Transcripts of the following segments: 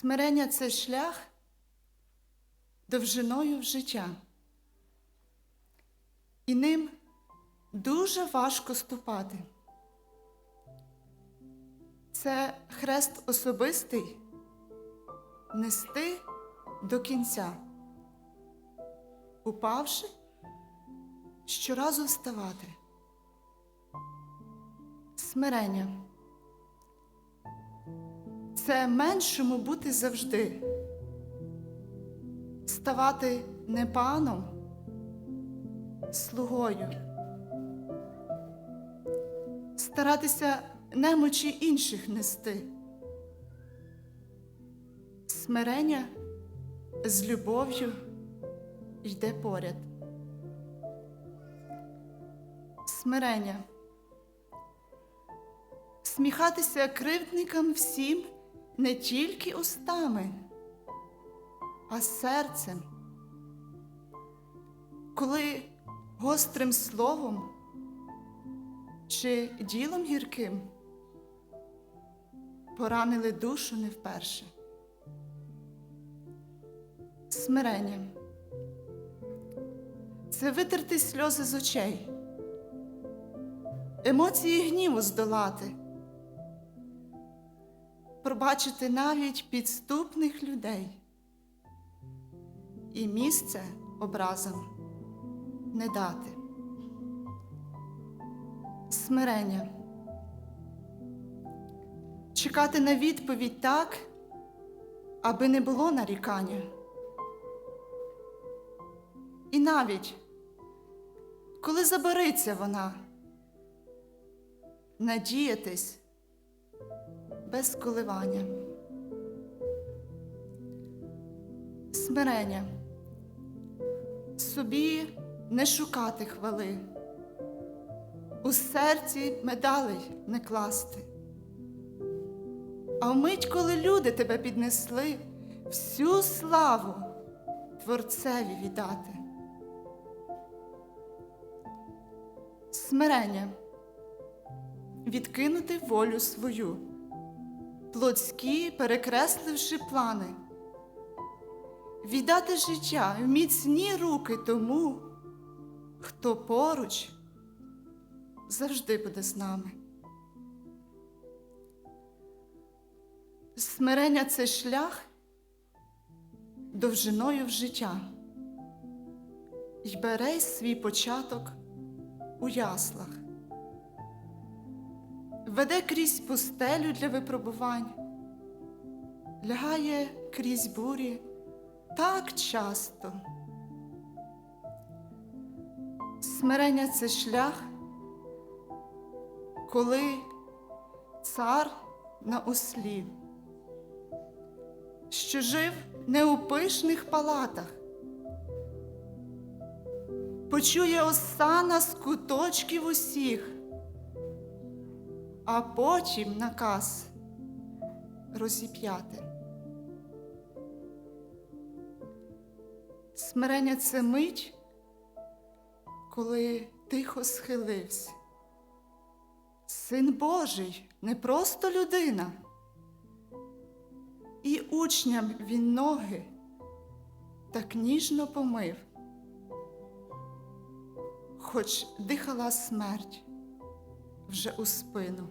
Смирення це шлях довжиною в життя. І ним дуже важко ступати. Це хрест особистий нести до кінця, упавши, щоразу вставати. Смирення. Це меншому бути завжди, ставати не паном, слугою, старатися немочі інших нести. Смирення з любов'ю йде поряд. Смирення. Сміхатися кривдникам всім не тільки устами, а серцем. Коли гострим словом чи ділом гірким поранили душу не вперше. Смирення це витерти сльози з очей, емоції гніву здолати, пробачити навіть підступних людей і місце образом не дати. Смирення. Чекати на відповідь так, аби не було нарікання. І навіть, коли забариться вона, надіятись без коливання. Смирення. Собі не шукати хвали, у серці медалей не класти. А вмить, коли люди тебе піднесли, всю славу Творцеві віддати. Смирення відкинути волю свою, плотські, перекресливши плани, віддати життя в міцні руки тому, хто поруч завжди буде з нами. Смирення це шлях довжиною в життя. І бере свій початок у яслах, веде крізь пустелю для випробувань, лягає крізь бурі так часто. Смирення це шлях, коли цар на услі, що жив не у пишних палатах, почує осана з куточків усіх, а потім наказ розіп'яти. Смирення це мить, коли тихо схилився. Син Божий, не просто людина. І учням він ноги так ніжно помив, хоч дихала смерть вже у спину.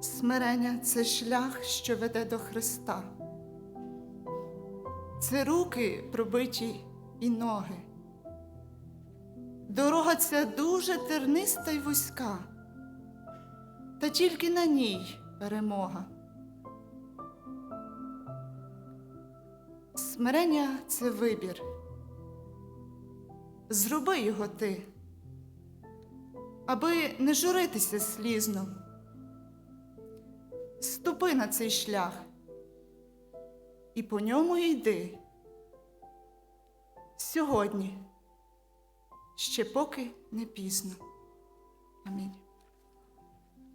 Смирення це шлях, що веде до Христа. Це руки пробиті і ноги. Дорога ця дуже терниста й вузька, та тільки на ній перемога. Смирення це вибір. Зроби його ти, аби не журитися слізно. Ступи на цей шлях і по ньому йди. Сьогодні ще поки не пізно. Амінь.